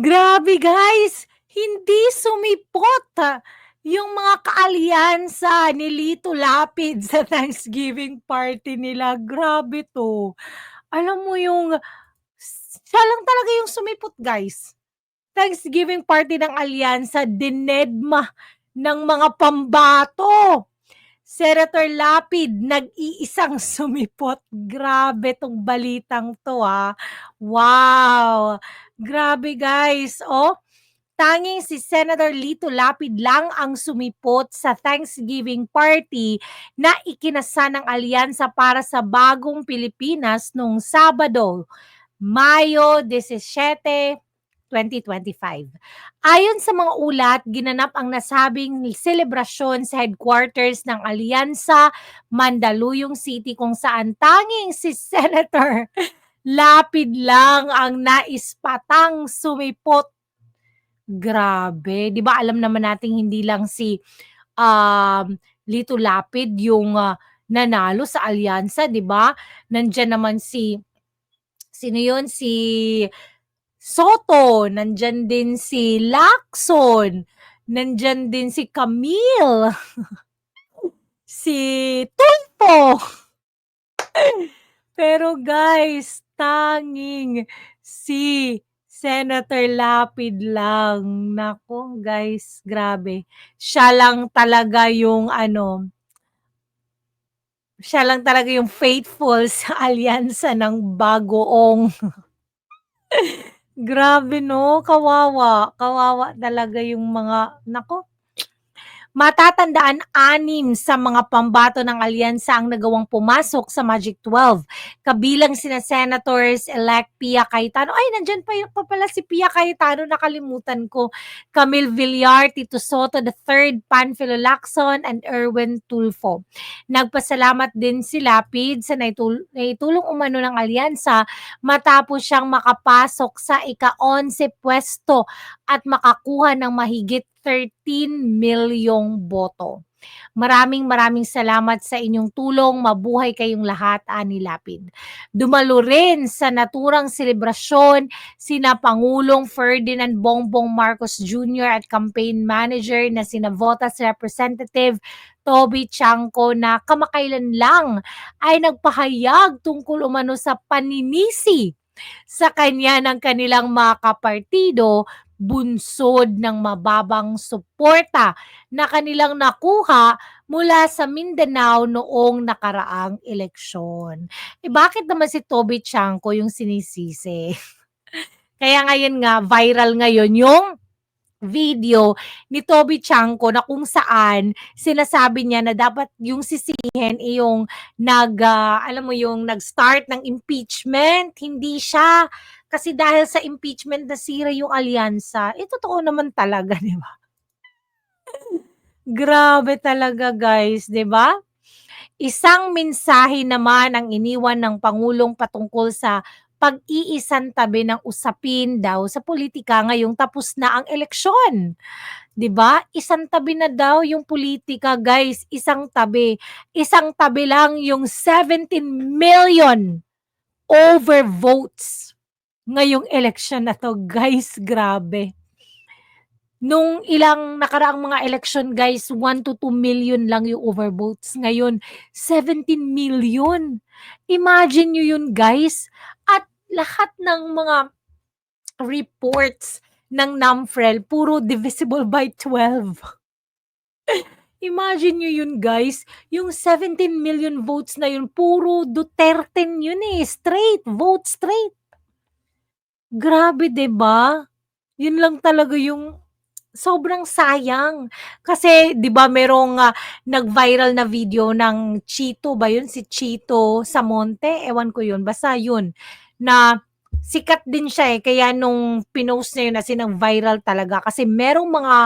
Grabe guys, hindi sumipot yung mga kaalyansa ni Lito Lapid sa Thanksgiving party nila. Grabe 'to. Alam mo yung siya lang talaga yung sumipot guys. Thanksgiving party ng alyansa dinedma ng mga pambato. Senator Lapid nag-iisang sumipot. Grabe 'tong balitang 'to, ah. Wow! Grabe guys, oh. Tanging si Senator Lito Lapid lang ang sumipot sa Thanksgiving party na ikinasa ng alyansa para sa bagong Pilipinas nung Sabado, Mayo 17, 2025. Ayon sa mga ulat, ginanap ang nasabing selebrasyon sa headquarters ng Alyansa, Mandaluyong City kung saan tanging si Senator Lapid lang ang naispatang sumipot. Grabe, 'di ba alam naman nating hindi lang si um, Lito Lapid yung uh, nanalo sa alyansa, 'di ba? Nandiyan naman si sino 'yun si Soto, nandiyan din si Lacson, nandiyan din si Camille, si Tulfo. Pero guys, tanging si Senator Lapid lang. Nako guys, grabe. Siya lang talaga yung ano, siya lang talaga yung faithful sa alyansa ng bagoong. Grabe 'no, kawawa. Kawawa talaga yung mga naku. Matatandaan, anim sa mga pambato ng alyansa ang nagawang pumasok sa Magic 12. Kabilang sina Senators-elect Pia Cayetano. Ay, nandyan pa, pa pala si Pia Cayetano, nakalimutan ko. Camille Villar, Tito Soto III, Panfilo Lacson, and Erwin Tulfo. Nagpasalamat din si Lapid sa naitul naitulong umano ng alyansa matapos siyang makapasok sa ika-11 pwesto at makakuha ng mahigit 13 milyong boto. Maraming maraming salamat sa inyong tulong. Mabuhay kayong lahat, Ani Lapid. Dumalo rin sa naturang selebrasyon sina Pangulong Ferdinand Bongbong Marcos Jr. at campaign manager na sina Votas Representative Toby Chanko na kamakailan lang ay nagpahayag tungkol umano sa paninisi sa kanya ng kanilang mga kapartido bunsod ng mababang suporta na kanilang nakuha mula sa Mindanao noong nakaraang eleksyon. Eh bakit naman si Toby Chanko yung sinisisi? Kaya ngayon nga, viral ngayon yung video ni Toby Chanko na kung saan sinasabi niya na dapat yung sisihin ay yung nag uh, alam mo yung nag-start ng impeachment hindi siya kasi dahil sa impeachment nasira yung alyansa eh totoo naman talaga di ba Grabe talaga guys, 'di ba? Isang mensahe naman ang iniwan ng Pangulong patungkol sa pag-iisang tabi ng usapin daw sa politika ngayong tapos na ang eleksyon. 'Di ba? Isang tabi na daw yung politika, guys, isang tabi. Isang tabi lang yung 17 million over votes ngayong eleksyon na 'to, guys, grabe. Nung ilang nakaraang mga eleksyon, guys, 1 to 2 million lang yung overvotes. Ngayon, 17 million. Imagine nyo yun, guys. At lahat ng mga reports ng NAMFREL, puro divisible by 12. Imagine nyo yun, guys. Yung 17 million votes na yun, puro Duterte yun eh. Straight. Vote straight. Grabe, 'di ba? Yun lang talaga yung sobrang sayang. Kasi 'di ba merong, ah, nag-viral na video ng Chito ba yun, si Chito Samonte, ewan ko yun, basta yun, na sikat din siya, eh, kaya nung pinost niya yun as in viral talaga kasi merong mga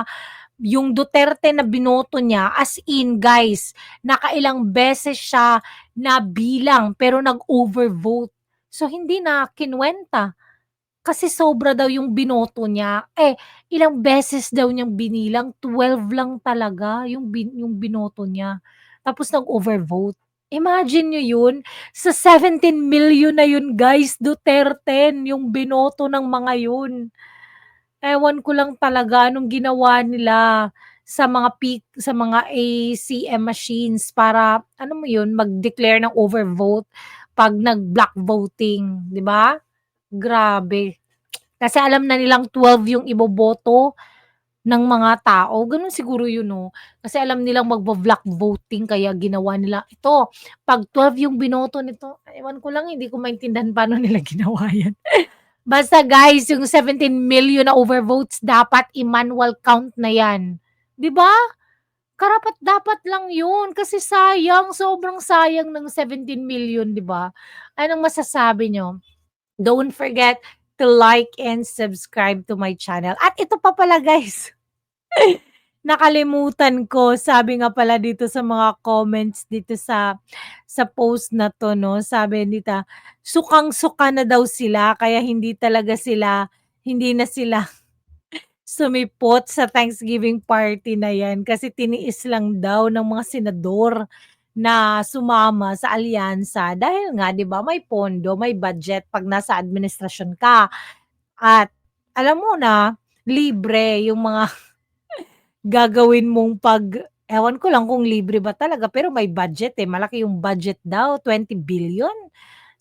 yung Duterte na binoto niya as in guys, nakailang beses siya nabilang pero nag-overvote. So hindi na kinuwenta. Kasi sobra daw yung binoto niya. Eh, ilang beses daw niyang binilang, 12 lang talaga yung bin yung binoto niya. Tapos nag-overvote. Imagine niyo yun, sa 17 million na yun guys, Duterte yung binoto ng mga yun. Ewan ko lang talaga anong ginawa nila sa mga peak sa mga ACM machines para, alam mo yun, mag-declare ng overvote 'pag nag-block voting, 'di ba? Grabe. Kasi alam na nilang 12 yung iboboto ng mga tao, gano'n siguro yun 'no? Kasi alam nilang magbo-block voting kaya ginawa nila ito, 'pag 12 yung binoto nito, ewan ko lang, hindi ko maintindihan paano nila ginawa yan. Basta guys, yung 17,000,000 na overvotes dapat i-manual count na yan, ba? Karapat-dapat lang yun kasi sayang, sobrang sayang ng 17,000,000, 'di ba? Anong masasabi niyo? Don't forget to like and subscribe to my channel. At ito pa pala guys, nakalimutan ko, sabi nga pala dito sa mga comments dito sa sa post na 'to 'no, sabi nito, sukang-suka na daw sila kaya hindi talaga sila hindi na sila sumipot sa Thanksgiving party na yan kasi tiniis lang daw ng mga senador na sumama sa alyansa dahil nga 'di ba may pondo, may budget 'pag nasa administrasyon ka at alam mo na, libre yung mga gagawin mong 'pag ewan ko lang kung libre ba talaga pero may budget, eh, malaki yung budget daw, 20,000,000,000?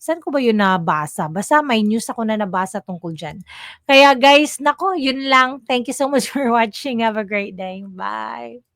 Saan ko ba yun nabasa? Basta may news ako na nabasa tungkol diyan. Kaya guys, naku, yun lang. Thank you so much for watching. Have a great day. Bye.